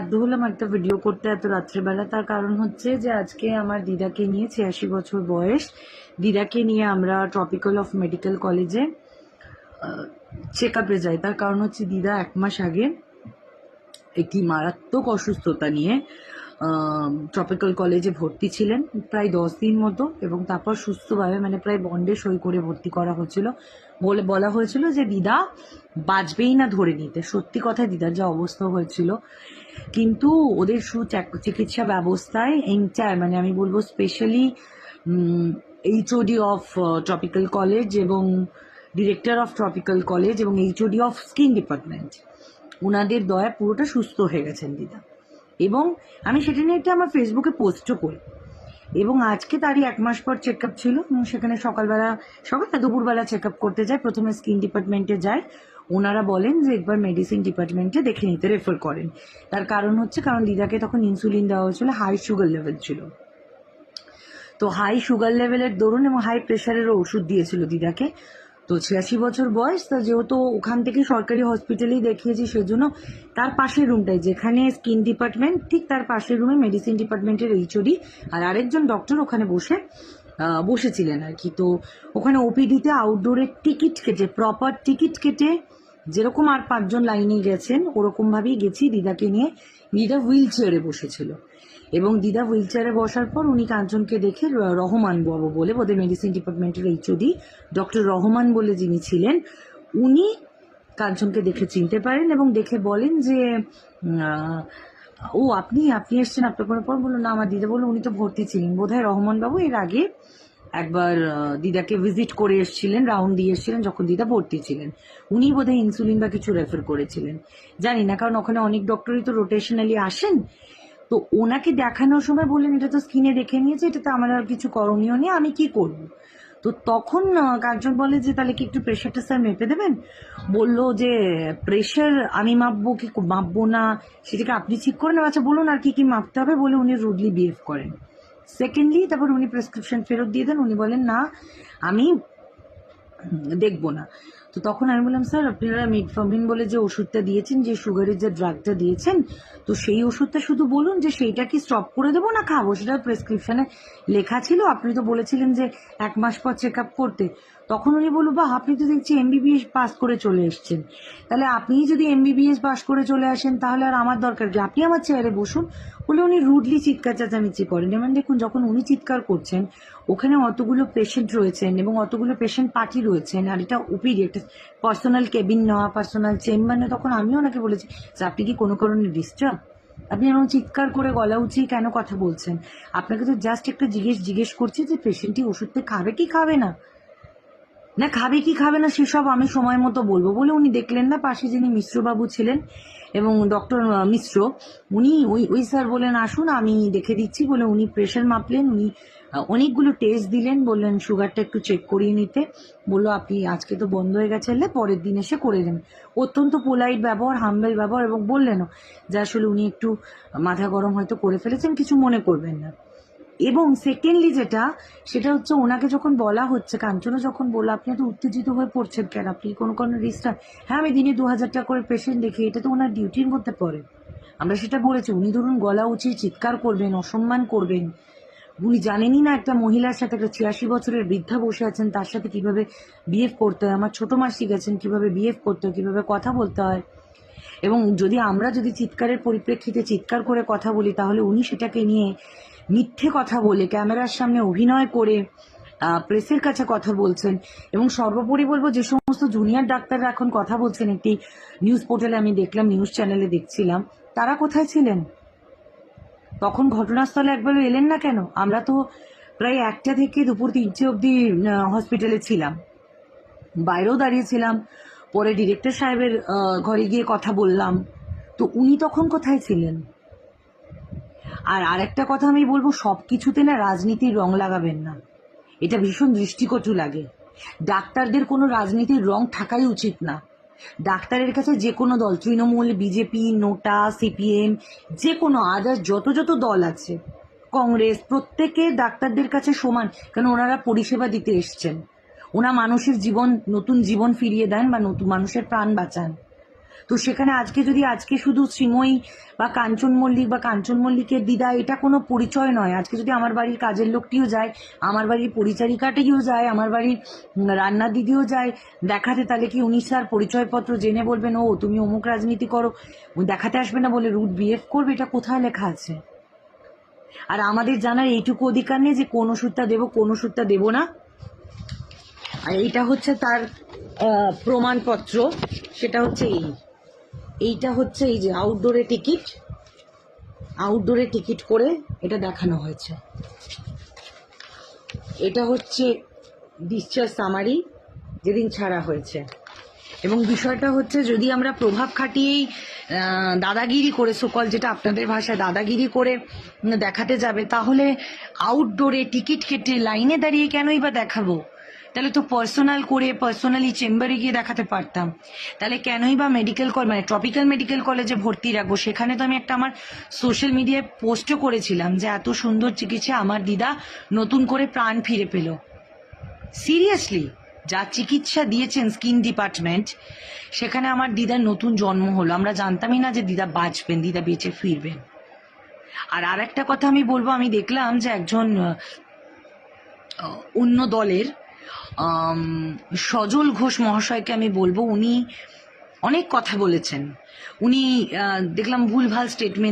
বাধ্য হলাম একটা ভিডিও করতে এত রাত্রেবেলা। তার কারণ হচ্ছে যে আজকে আমার দিদাকে নিয়ে ছিয়াশি বছর বয়স। দিদাকে নিয়ে আমরা ট্রপিক্যাল অফ মেডিকেল কলেজে চেক আপে যাই। তার কারণ হচ্ছে দিদা এক মাস আগে একটি মারাত্মক অসুস্থতা নিয়ে ট্রপিক্যাল কলেজে ভর্তি ছিলেন প্রায় দশ দিন মতো এবং তারপর সুস্থভাবে মানে প্রায় বন্ডে সই করে ভর্তি করা হচ্ছিল। বলে, বলা হয়েছিল যে দিদা বাঁচবেই না ধরে নিতে। সত্যি কথা, দিদার যা অবস্থা হয়েছিল। কিন্তু ওদের সু চিকিৎসা ব্যবস্থায় এন্টায়ার মানে আমি বলব specially HOD of tropical college এবং ডিরেক্টর অফ ট্রপিক্যাল কলেজ এবং এইচওডি অফ স্কিন ডিপার্টমেন্ট ওনাদের দয়া পুরোটা সুস্থ হয়ে গেছেন, দিদা। এবং আমি সেটা নিয়ে একটা আমার ফেসবুকে পোস্টও করি। এবং আজকে তারই এক মাস পর চেক আপ ছিল এবং সেখানে সকালবেলা সকাল না দুপুরবেলা চেক আপ করতে যায়। প্রথমে স্কিন ডিপার্টমেন্টে যায়। ওনারা বলেন যে একবার মেডিসিন ডিপার্টমেন্টে দেখে নিতে রেফার করেন। তার কারণ হচ্ছে, কারণ দিদাকে তখন ইনসুলিন দেওয়া হয়েছিল হাই সুগার লেভেল ছিল। তো হাই সুগার লেভেলের দরুন এবং হাই প্রেশারেরও ওষুধ দিয়েছিল দিদাকে। তো ছিয়াশি বছর বয়স, তা যেহেতু ওখান থেকে সরকারি হসপিটালেই দেখিয়েছি সেজন্য তার পাশের রুমটাই, যেখানে স্কিন ডিপার্টমেন্ট, ঠিক তার পাশের রুমে মেডিসিন ডিপার্টমেন্টের এইচওডি আর আরেকজন ডক্টর ওখানে বসে বসেছিলেন আর কি। তো ওখানে ওপিডিতে আউটডোরের টিকিট কেটে প্রপার টিকিট কেটে যেরকম আর পাঁচজন লাইনে গেছেন ওরকমভাবেই গেছি দিদাকে নিয়ে। দিদা হুইল চেয়ারে বসেছিল। এবং দিদা হুইল চেয়ারে বসার পর উনি কাঞ্চনকে দেখে রহমান বাবু বলে, ওদের মেডিসিন ডিপার্টমেন্টের এইচওডি ডক্টর রহমান বলে যিনি ছিলেন, উনি কাঞ্চনকে দেখে চিনতে পারেন এবং দেখে বলেন যে ও আপনি আপনি এসছেন আপনার কোনো পর বলল, না, আমার দিদা বলল, উনি তো ভর্তি ছিলেন। বোধহয় রহমান বাবু এর আগে একবার দিদাকে ভিজিট করে এসেছিলেন রাউন্ড দিয়ে এসেছিলেন, যখন দিদা ভর্তি ছিলেন। উনি বোধহয় ইনসুলিন বা কিছু রেফার করেছিলেন। জানি না, কারণ ওখানে অনেক ডক্টরই তো রোটেশনালি আসেন। তো ওনাকে দেখানোর সময় বললেন, এটা তো স্কিনে দেখে নিয়েছে এটা তো আমার আর কিছু করণীয় নেই, আমি কি করব? তো তখন কার্জন বলে যে, তাহলে কি একটু প্রেশারটা স্যার মেপে দেবেন? বলল যে প্রেশার আমি মাপবো কি, মাপবো না, সেটাকে আপনি ঠিক করে নেবেন আচ্ছা বলুন আর কি কি মাপতে হবে? বলে উনি রুডলি বিহেভ করেন। সেকেন্ডলি তারপর উনি প্রেসক্রিপশন ফেরত দিয়ে দেন, উনি বলেন, না, আমি দেখব না। তো তখন আমি বললাম, স্যার, আপনারা মিটফর্মিন বলে যে ওষুধটা দিয়েছেন, যে সুগারের যে ড্রাগটা দিয়েছেন, তো সেই ওষুধটা শুধু বলুন যে সেইটা কি স্টপ করে দেবো না খাব? সেটা প্রেসক্রিপশানে লেখা ছিল। আপনি তো বলেছিলেন যে এক মাস পর চেক আপ করতে। তখন উনি বলব বা আপনি তো দেখছি এমবিবিএস পাস করে চলে এসছেন। তাহলে আপনি যদি এমবিবিএস পাস করে চলে আসেন, তাহলে আর আমার দরকার কি? আপনি আমার চেয়ারে বসুন। বলে উনি রুডলি চিৎকার চেঁচামেচি করেন। এবার দেখুন, যখন উনি চিৎকার করছেন, ওখানে অতগুলো পেশেন্ট রয়েছেন এবং অতগুলো পেশেন্ট পার্টি রয়েছেন, আর এটা ওপিডি একটা পার্সোনাল কেবিন নেওয়া পার্সোনাল চেম্বার নেওয়া তখন আমিও ওনাকে বলেছি যে আপনি কি কোনো কারণে ডিস্টার্ব আপনি এরকম চিৎকার করে গলা উঁচিয়ে কেন কথা বলছেন? আপনাকে তো জাস্ট একটা জিজ্ঞেস জিজ্ঞেস করছি যে পেশেন্টটি ওষুধটা খাবে কি খাবে না? না, খাবে কি খাবে না সেসব আমি সময় মতো বলব। বলে উনি দেখলেন না, পাশে যিনি মিশ্রবাবু ছিলেন এবং ডক্টর মিশ্র, উনি ওই ওই স্যার বললেন, আসুন, আমি দেখে দিচ্ছি। বলে উনি প্রেশার মাপলেন, উনি অনেকগুলো টেস্ট দিলেন, বললেন, সুগারটা একটু চেক করিয়ে নিতে। বলল, আপনি আজকে তো বন্ধ হয়ে গেছে পরের দিন এসে করে দেবেন অত্যন্ত পোলাইট ব্যবহার হাম্বেল ব্যবহার এবং বললেনও যে আসলে উনি একটু মাথা গরম হয়তো করে ফেলেছেন, কিছু মনে করবেন না। এবং সেকেন্ডলি যেটা, সেটা হচ্ছে ওনাকে যখন বলা হচ্ছে কাঞ্চনা যখন বলল, আপনি এত উত্তেজিত হয়ে পড়ছেন কেন? আপনি কোনো কোনো রিস্টার হ্যাঁ আমি দিনে দু হাজার টাকা করে পেশেন্ট দেখি, এটা তো ওনার ডিউটির মধ্যে পড়ে। আমরা সেটা বলেছি, উনি ধরুন গলা উঁচিয়ে চিৎকার করবেন, অসম্মান করবেন। উনি জানেনই না একটা মহিলার সাথে একটা ছিয়াশি বছরের বৃদ্ধা বসে আছেন, তার সাথে কীভাবে বিহেভ করতে হয়, আমার ছোট মাসি গেছেন, কীভাবে বিহেভ করতে হয়, কীভাবে কথা বলতে হয়। এবং যদি আমরা যদি চিৎকারের পরিপ্রেক্ষিতে চিৎকার করে কথা বলি, তাহলে উনি সেটাকে নিয়ে মিথ্যে কথা বলে, ক্যামেরার সামনে অভিনয় করে প্রেসের কাছে কথা বলছেন এবং সর্বোপরি বলব যে সমস্ত জুনিয়র ডাক্তাররা এখন কথা বলছেন, একটি নিউজ পোর্টালে আমি দেখলাম নিউজ চ্যানেলে দেখছিলাম। তারা কোথায় ছিলেন? তখন ঘটনাস্থলে একবার এলেন না কেন? আমরা তো প্রায় একটা থেকে দুপুর তিনটে অবধি হসপিটালে ছিলাম। বাইরেও দাঁড়িয়েছিলাম পরে ডিরেক্টর সাহেবের ঘরে গিয়ে কথা বললাম। তো উনি তখন কোথায় ছিলেন? আর আরেকটা কথা আমি বলব সব কিছুতে না রাজনীতির রং লাগাবেন না। এটা ভীষণ দৃষ্টিকটু লাগে। ডাক্তারদের কোনো রাজনীতির রং থাকাই উচিত না। ডাক্তারের কাছে যে কোনো দল, তৃণমূল, বিজেপি, নোটা, সিপিএম, যে কোনো আদার্স যত যত দল আছে, কংগ্রেস, প্রত্যেকে ডাক্তারদের কাছে সমান কারণ ওনারা পরিষেবা দিতে এসছেন। ওনা মানুষের জীবন, নতুন জীবন ফিরিয়ে দেন বা নতুন মানুষের প্রাণ বাঁচান। তো সেখানে আজকে যদি আজকে শুধু শ্রীময়ী বা কাঞ্চন মল্লিক বা কাঞ্চন মল্লিকের দিদা এটা কোনো পরিচয় নয়। আজকে যদি আমার বাড়ির কাজের লোকটিও যায় আমার বাড়ির পরিচারিকাটিও যায় আমার বাড়ির উম, রান্নার দিদিও যায় দেখাতে তাহলে কি উনি স্যার পরিচয়পত্র জেনে বলবেন ও তুমি অমুক রাজনীতি করো দেখাতে আসবে না বলে রুট বিহেভ করবে? এটা কোথায় লেখা আছে? আর আমাদের জানার এইটুকু অধিকার নেই যে কোন ওষুধটা দেবো কোন ওষুধটা দেবো না। আর এইটা হচ্ছে তার প্রমাণপত্র সেটা হচ্ছে এই। এইটা হচ্ছে এই যে আউটডোরে টিকিট আউটডোরে টিকিট করে এটা দেখানো হয়েছে। এটা হচ্ছে ডিসচার্জ সামারি যেদিন ছাড়া হয়েছে। এবং বিষয়টা হচ্ছে যদি আমরা প্রভাব খাটিয়েই দাদাগিরি করে সকল যেটা আপনাদের ভাষায় দাদাগিরি করে দেখাতে যাবে, তাহলে আউটডোরে টিকিট কেটে লাইনে দাঁড়িয়ে কেনই বা দেখাবো? তাহলে তো পার্সোনাল করে পার্সোনালি চেম্বারে গিয়ে দেখাতে পারতাম। তাহলে কেনই বা মেডিকেল কল মানে ট্রপিক্যাল মেডিকেল কলেজে ভর্তি রাখব? সেখানে তো আমি একটা আমার সোশ্যাল মিডিয়ায় পোস্টও করেছিলাম যে এত সুন্দর চিকিৎসা আমার দিদা নতুন করে প্রাণ ফিরে পেল। সিরিয়াসলি যা চিকিৎসা দিয়েছেন স্কিন ডিপার্টমেন্ট সেখানে আমার দিদার নতুন জন্ম হলো। আমরা জানতামই না যে দিদা বাঁচবেন, দিদা বেঁচে ফিরবেন। আর আর একটা কথা আমি বলব, আমি দেখলাম যে একজন অন্য দলের সজল ঘোষ মহাশয়কে আমি বলব উনি অনেক কথা বলেছেন। উনি দেখলাম ভুলভাল স্টেটমেন্ট